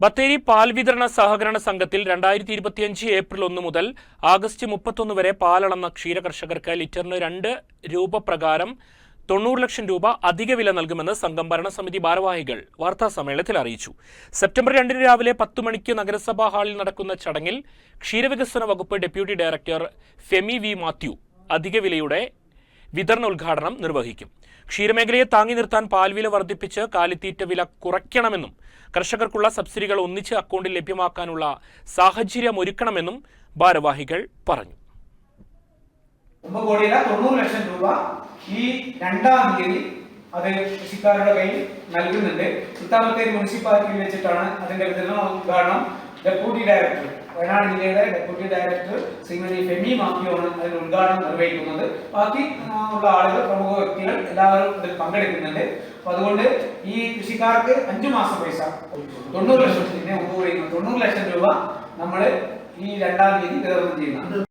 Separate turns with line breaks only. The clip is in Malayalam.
ബത്തേരി പാൽ വിതരണ സഹകരണ സംഘത്തിൽ രണ്ടായിരത്തി ഇരുപത്തിയഞ്ച് ഏപ്രിൽ ഒന്ന് മുതൽ ആഗസ്റ്റ് മുപ്പത്തൊന്ന് വരെ പാലളന്ന ക്ഷീര കർഷകർക്ക് ലിറ്ററിന് രണ്ട് രൂപ പ്രകാരം തൊണ്ണൂറ് ലക്ഷം രൂപ അധിക വില നൽകുമെന്ന് സംഘം ഭരണസമിതി ഭാരവാഹികൾ വാർത്താ സമ്മേളനത്തിൽ അറിയിച്ചു. സെപ്റ്റംബർ രണ്ടിന് രാവിലെ പത്ത് മണിക്ക് നഗരസഭാ ഹാളിൽ നടക്കുന്ന ചടങ്ങിൽ ക്ഷീരവികസന വകുപ്പ് deputy director Femi V Mathew അധിക വിലയുടെ വിതരണ ഉദ്ഘാടനം നിർവഹിക്കും. ക്ഷീരമേഖലയെ താങ്ങി നിർത്താൻ പാൽവില വർദ്ധിപ്പിച്ച് കാലിത്തീറ്റ വില കുറയ്ക്കണമെന്നും കർഷകർക്കുള്ള സബ്സിഡികൾ ഒന്നിച്ച് അക്കൗണ്ടിൽ ലഭ്യമാക്കാനുള്ള സാഹചര്യം ഒരുക്കണമെന്നും ഭാരവാഹികൾ പറഞ്ഞു.
ഒമ്പത് തൊണ്ണൂറ് ലക്ഷം രൂപ ഈ രണ്ടാം തീയതി അത് കൃഷിക്കാരുടെ കയ്യിൽ നൽകുന്നുണ്ട്. സുൽത്താനത്തേരി മുനിസിപ്പാലിറ്റിയിൽ വെച്ചിട്ടാണ് അതിന്റെ വിതരണ ഉദ്ഘാടനം ഡെപ്യൂട്ടി ഡയറക്ടർ വയനാട് ജില്ലയുടെ ഡെപ്യൂട്ടി ഡയറക്ടർ ശ്രീമതി ഫെമി മാത്യുവാണ് അതിന്റെ ഉദ്ഘാടനം നിർവഹിക്കുന്നത്. ബാക്കി ഉള്ള ആളുകൾ പ്രമുഖ വ്യക്തികൾ എല്ലാവരും ഇതിൽ പങ്കെടുക്കുന്നുണ്ട്. അപ്പൊ അതുകൊണ്ട് ഈ കൃഷിക്കാർക്ക് അഞ്ചു മാസം പൈസ. തൊണ്ണൂറ് ലക്ഷം പിന്നെ ഒമ്പത് തൊണ്ണൂറ് ലക്ഷം രൂപ നമ്മൾ ഈ രണ്ടാം തീയതി വിതരണം ചെയ്യുന്നുണ്ട്